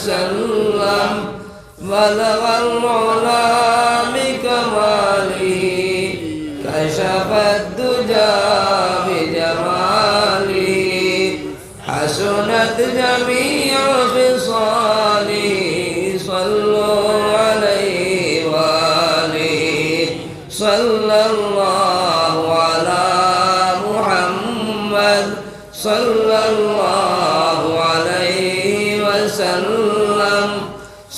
وسلم. بلغ العلا بكماله كشف الدجى بجماله. حسنت جميع خصاله صلوا عليه وآله. صلى الله على محمد صلى الله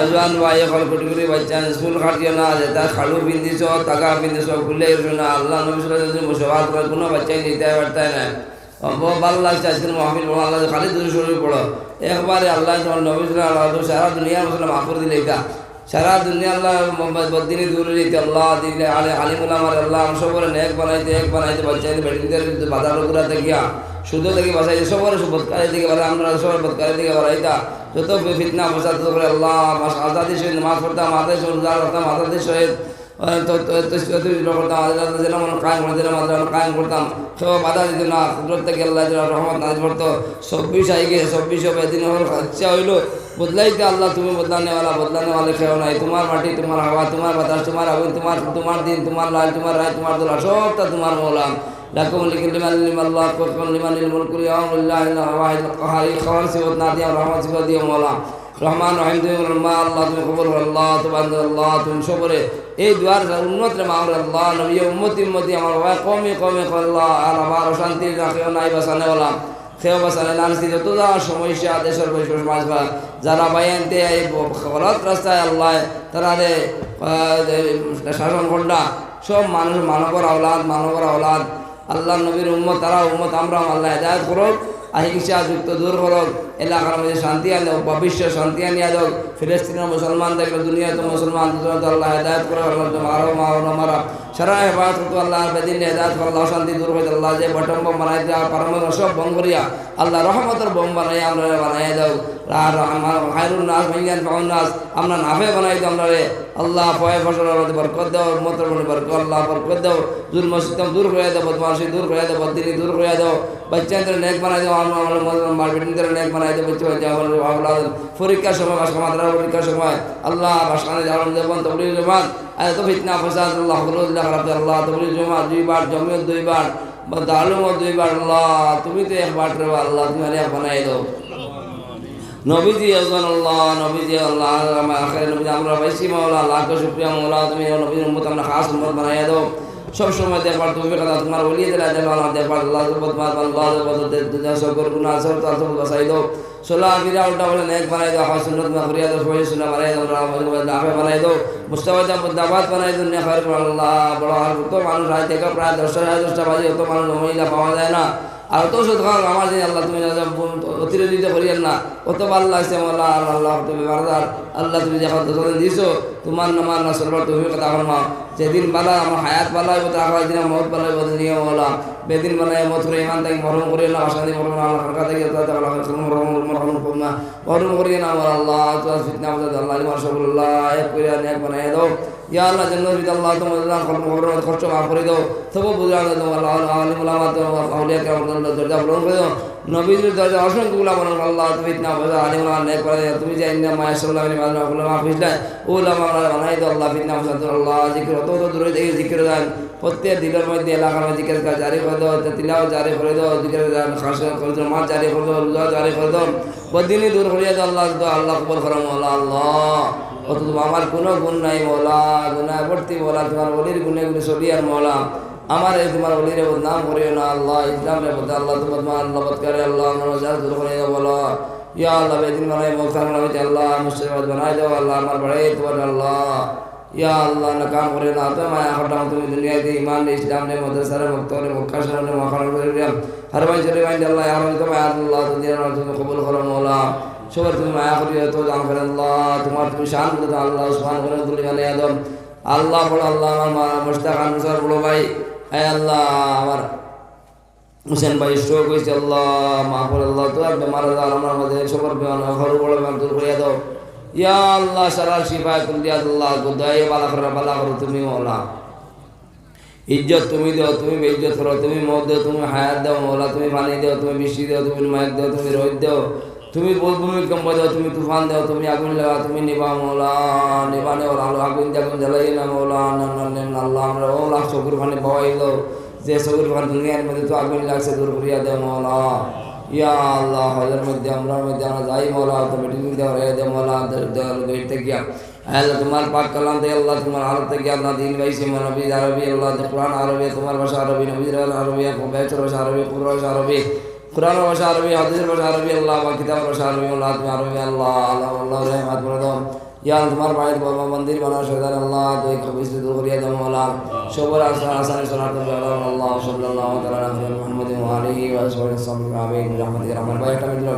নজওয়ান ভাই এখন কোটি কোটি বাচ্চা স্কুল খাটিও না যে তার খালু পিন্ধিছ, টাকা পিন্ধিছ, ভুলে গেছো না। আল্লাহ নবী যদি মুসলমান করে, কোনো বাচ্চাই নিতে পারতে না। ভালো লাগছে আজকের মহামিল বড় আল্লাহ, খালি দুশো শরীর পড়ো। একবারে আল্লাহ যখন নবী সারা দুনিয়া মুসলাম মাফুর দিলে এটা। সারা দুনিয়া আল্লাহ বদিনী দূরে যেতে আল্লাহ দিলে, আলে আলিমুল আমার আল্লাহ অংশ করে এক বানাইতে এক বানাইতে বাচ্চাইতে বেটিংদের বাধা লোকরা গিয়া শুদ্ধ থেকে বাসাইতে সবার বদকারি থেকে বাড়াই আমরা সবার বদকারি থেকে বাড়াইতা যত ফিতনা ফসাদ করে আল্লাহ আজাদি সহিত রোজা করতাম আজাদি সহিত কায়ম করতাম সব বাধা দিত না কুদরত থেকে আল্লাহ রহমত নাজ পড়তো চব্বিশ আই গিয়ে চব্বিশ হবে দিন ইচ্ছা হইল বদলাইতে আল্লাহ তুমি বদলানেওয়ালা বদলানেওয়ালা খেও নাই তোমার মাটি তোমার হাওয়া তোমার বাতাস তোমার আগুন তোমার তোমার দিন তোমার লাল তোমার রায় তোমার দোলা সবটা তোমার মৌলাম لكم لكل من لم الله قركم لمن الملك اليوم لله الواحد القهار خبر سوت نادي رحمت سوت دي مولا রহমান রহিম তুমি রহমান আল্লাহ তুমি কবর আল্লাহ তোমার আল্লাহ তুমি সবরে এই দুয়ার উন্নত রে মামর আল্লাহ নবী উম্মতি উম্মতি আমার বাবা কমে কমে আল্লাহ আর আমার অশান্তি রাখেও নাই বাসানে বলা খেয়ে বাসানে নানসি যত যা সমস্যা দেশের বৈশ্বাস মাছ যারা বাইনতে এই গলত রাস্তায় আল্লাহ তারা রে শাসন খন্ডা সব মানুষ মানবর আওলাদ মানবর আওলাদ আল্লাহ নবীর উম্মত, তারা উম্মত, আমরা আল্লাহ হেদায়ত করুক আহিংসা যুক্ত দূর করুক, এলাকার মধ্যে শান্তি আনে ভবিষ্য শান্তি আনিয়া দেখ ফিলিস্তিনের মুসলমান দেখলে দুনিয়াতে মুসলমান আল্লাহ হেদায়ত করে আরও মারো, মারা সারা হেফাজত করতো আল্লাহ বেদিন হেদায়ত করে আল্লাহ শান্তি দূর হইতে আল্লাহ যে বটম বম বানাই দেওয়া পারমাণ সব বম করিয়া, আল্লাহ রহমতের বম বানাই আমরা বানাই দাও আর আমার নাস ভেঙ্গান পাউন নাস, আমরা নাফে বানাই আমরা রে। আল্লাহ পয় ফসলের মধ্যে বরকত দাও, মতর মধ্যে বরকত, আল্লাহ বরকত দাও। দূর মসজিদ দূর করে দাও বদমাশি দূর করে দাও বদিনী দূর করে দাও বাচ্চাদের নেক বানাই দাও আমরা আমার বেটিনদের নেক বানাই দাও বাচ্চা বাচ্চা আওলাদ পরীক্ষার সময়, বাসা মাদ্রা পরীক্ষার সময়। আল্লাহ বাসানে জালাম দেবন তবলিগ জমান এত ফিতনা, ফসাদ, আল্লাহ হলুল্লাহ খারাপ আল্লাহ, তবলিগ জমা দুইবার জমিয়ত দুইবার দালুমত দুইবার আল্লাহ, তুমি তো একবার আল্লাহ, তুমি আর বানাই দাও। নবীজি আজমান আল্লাহ, নবীজি আল্লাহ আখের নবীজি, আমরা বেশি মাওলা, লাখ শুক্রিয়া মাওলা, তুমি নবীর উম্মত, আমরা খাস উম্মত বানাইয়া দাও। সব সময় দেখবার তুমি কথা তোমার বলিয়ে দিলা দেখো না দেখবার আল্লাহ, তোমার আল্লাহ দুনিয়া সকর গুনাহ, সব তার সব বাসাই দাও। সোলা বিরা উল্টা বলে নেক বানাই দাও হাস সুন্নত মা করিয়া দাও সবাই সুন্নাহ বানাই দাও রামে বানাই দাও। মুস্তাফা মুদাবাদ বানাই দুনিয়া খায়ের আল্লাহ, বড় আর তো মানুষ আয় থেকে প্রায় দশটা, সাড়ে দশটা বাজে অত মানুষ, মহিলা পাওয়া যায় না। আর তো শুধু আমার যে আল্লাহ তুমি অতিরোধিত করিয়েন না। অত ভালো লাগছে আল্লাহ আল্লাহ তুমি বারদার আল্লাহ তুমি যখন দিছো তোমার নামার না সরবার তুমি কথা ফরমাও যেদিন বালা আমার হায়াত বালা হইব, তার দিন মত বালা হইব নিয়ে বলা। বেদিন বানায় মত করে ইমান থেকে মরম করিয়ে না অশান্তি মরম আল্লাহ থেকে মরম মরম না আমার আল্লাহ তো ফিতনা আমাদের আল্লাহ এক করে এক দাও। ইয়া আল্লাহ আল্লাহ তোমার করো কষ্ট মাফ করে দাও। তবু দাও আল্লাহ আউলিয়া দরজা পূরণ করে দাও। নবীদের দরজা অসংখ্যগুলা বলেন, আল্লাহ, তুমি ইতনা বোঝা আলিম নেক করে তুমি যে ইন্না মায়া সাল্লাম মাফ হিসলে উলামা আমরা বানাই দাও, আল্লাহ ফসাদ আল্লাহ, জিকির অত অত দূরে থেকে জিকির দেন। প্রত্যেক দিনের মধ্যে এলাকার জিকির কাজ জারি করে দাও তিলাও জারি করে দাও, জিকির দেন, খাস করে মাছ জারি করে দাও, রোজা জারি করে দাও। বদিনী দূর করিয়া দাও, আল্লাহ আল্লাহ কবর করো আল্লাহ আল্লাহ। অত আমার কোনো গুণ নাই, মৌলা গুণা ভর্তি মৌলা, তোমার বলির গুণে গুণে ছবি আর মৌলা। আমার এই তোমার বলিরে বদনাম করিও না, আল্লাহ ইসলাম রে বদা আল্লাহ তোমার আল্লাহ বদকারে আল্লাহ, আমার জাল দূর করে বলো, ইয়া আল্লাহ বেদিন বানাই মোখান বানাই আল্লাহ মুসলিমাত বানাই দাও, আল্লাহ, আমার বাড়াই তোমার আল্লাহ, ইয়া আল্লাহ, না কাম করে না তো মায়া খটাম তুমি দুনিয়াতে ইমান নে ইসলাম নে মাদ্রাসারে মুক্তরে মুক্কাশরে নে মাখান করে হর ভাই চলে ভাই, আল্লাহ, ইয়া রহমত মায়া আল্লাহ না তুমি কবুল করো, মৌলা, সবার তুমি মায়া করিও, তো দান করে, আল্লাহ, তোমার তুমি শান করে দাও আল্লাহ, সুবহান করে মানে আদম, আল্লাহ বড় আল্লাহ, আমার মুস্তাক, আনসার বড় ভাই আল্লাহ, আমার হুসেন ভাই স্ট্রোক হয়েছে, আল্লাহ, মা করে আল্লাহ, তো বেমার আল্লাহ আমার মধ্যে সবার ঘর বড় দূর করিয়া দাও। ইয়া আল্লাহ, সারা শিফায় তুল দিয়া আল্লাহ গুদাই বালা করে, বালা করো তুমি মৌলা ইজ্জত তুমি দাও, তুমি বেইজ্জত করো, তুমি মদ দাও, তুমি হায়াত দাও মৌলা তুমি পানি দাও, তুমি বৃষ্টি দাও, তুমি মায়ের দাও, তুমি রোদ দাও। তুমি ভূমিকম্প দাও, তুমি তুফান দাও, তুমি আগুন লাগাও, তুমি নিবা মৌলা নিবানে ওলা আগুন আগুন জ্বালাই না মৌলা আল্লাহ, আমরা ও লাখ চকুর পানি পাওয়াই দাও। যে চকুর পানি দুনিয়ার মধ্যে তো আগুন লাগছে, দূর করিয়া দেও মৌলা। ইয়া আল্লাহ হজের মধ্যে আমরা মধ্যে, আমরা যাই মৌলা তো মিটিং দেওয়া রে দে মৌলা দেওয়াল গইট থেকে আল্লাহ, তোমার পাক কালাম দে আল্লাহ, তোমার আরব থেকে আল্লাহ, দিন গাইছে নবী, আরবি, আল্লাহ কোরআন আরবি, তোমার ভাষা আরবি, নবীর আরবি বেচর ভাষা আরবি কুর ভাষা আরবি। কোরআন ভাষা আরবি হাদিসের ভাষা আরবি আল্লাহ বা কিতাব ভাষা আরবি আল্লাহ তুমি আরবি আল্লাহ আল্লাহ আল্লাহ রহমত করে দাও ইয়া তোমার বাড়ির বাবা মন্দির বানা শয়তান আল্লাহ তুই কবি দূর করিয়া দাও আল্লাহ সবর আসান আসান সোনার আল্লাহ সাল্লাল্লাহু তাআলা মুহাম্মদ ওয়া আলিহি ওয়া সাহবিহি আমিন, রহমতির রহমান ভাই, একটা মিনিট